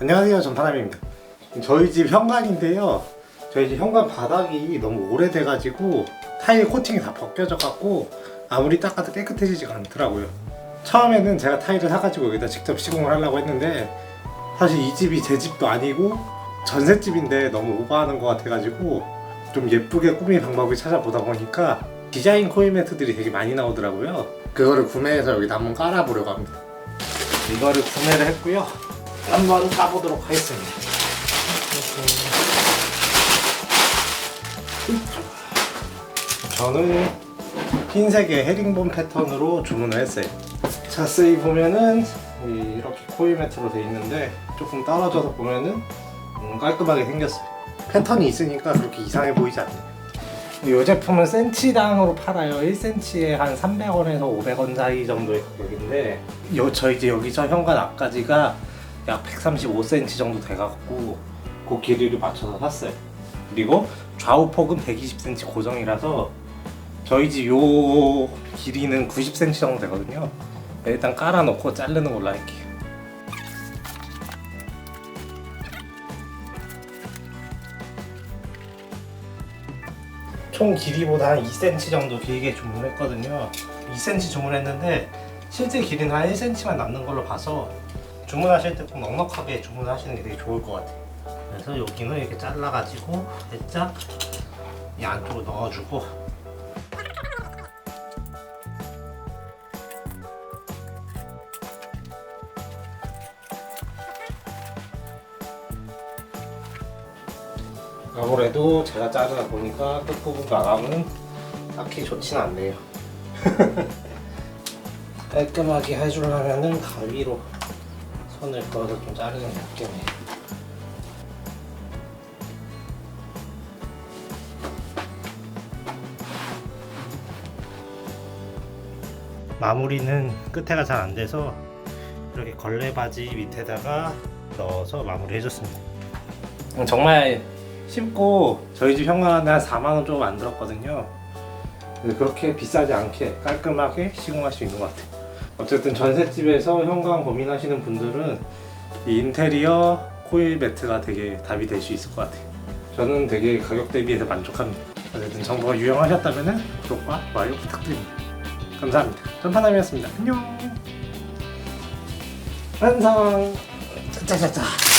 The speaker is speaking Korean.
안녕하세요 전파남입니다. 저희 집 현관인데요. 저희 집 현관 바닥이 너무 오래돼 가지고 타일 코팅이 다 벗겨져 갖고 아무리 닦아도 깨끗해지지가 않더라고요. 처음에는 제가 타일을 사가지고 여기다 직접 시공을 하려고 했는데 사실 이 집이 제 집도 아니고 전셋집인데 너무 오버하는 것 같아 가지고 좀 예쁘게 꾸밀 방법을 찾아보다 보니까 디자인 코일 매트들이 되게 많이 나오더라고요. 그거를 구매해서 여기다 한번 깔아보려고 합니다. 이거를 구매를 했고요 한번 까보도록 하겠습니다. 저는 흰색의 헤링본 패턴으로 주문을 했어요. 자세히 보면은 이- 이렇게 코일 매트로 돼 있는데 조금 떨어져서 보면은 음, 깔끔하게 생겼어요. 패턴이 있으니까 그렇게 이상해 보이지 않네요. 이 제품은 센치당으로 팔아요. 1cm에 한 300원에서 500원 사이 정도의 가격인데 요, 저 이제 여기서 현관 앞까지가 약 135cm 정도 돼갖고 그 길이를 맞춰서 샀어요. 그리고 좌우 폭은 120cm 고정이라서 저희 집 요 길이는 90cm 정도 되거든요. 일단 깔아놓고 자르는 걸로 할게요. 총 길이보다 한 2cm 정도 길게 주문했거든요. 2cm 주문했는데 실제 길이는 한 1cm만 남는 걸로 봐서 주문하실 때꼭 넉넉하게 주문하시는 게 되게 좋을 것 같아요. 그래서 여기는 이렇게 잘라가지고 살짝 이 안쪽으로 넣어주고 아무래도 제가 자르다 보니까 끝부분 마감은 딱히 좋진 않네요. 깔끔하게 해주려면은 가위로 손을 그어서 좀 자르는 게 낫겠네요. 마무리는 끝에가 잘 안 돼서 이렇게 걸레 바지 밑에다가 넣어서 마무리 해줬습니다. 정말 쉽고 저희 집 현관에 한 4만 원 조금 안 들었거든요. 그렇게 비싸지 않게 깔끔하게 시공할 수 있는 것 같아요. 어쨌든 전셋집에서 현관 고민하시는 분들은 이 인테리어 코일 매트가 되게 답이 될 수 있을 것 같아요. 저는 되게 가격 대비해서 만족합니다. 어쨌든 정보가 유용하셨다면 구독과 좋아요 부탁드립니다. 감사합니다. 전파남이었습니다. 안녕. 완성. 짜자자.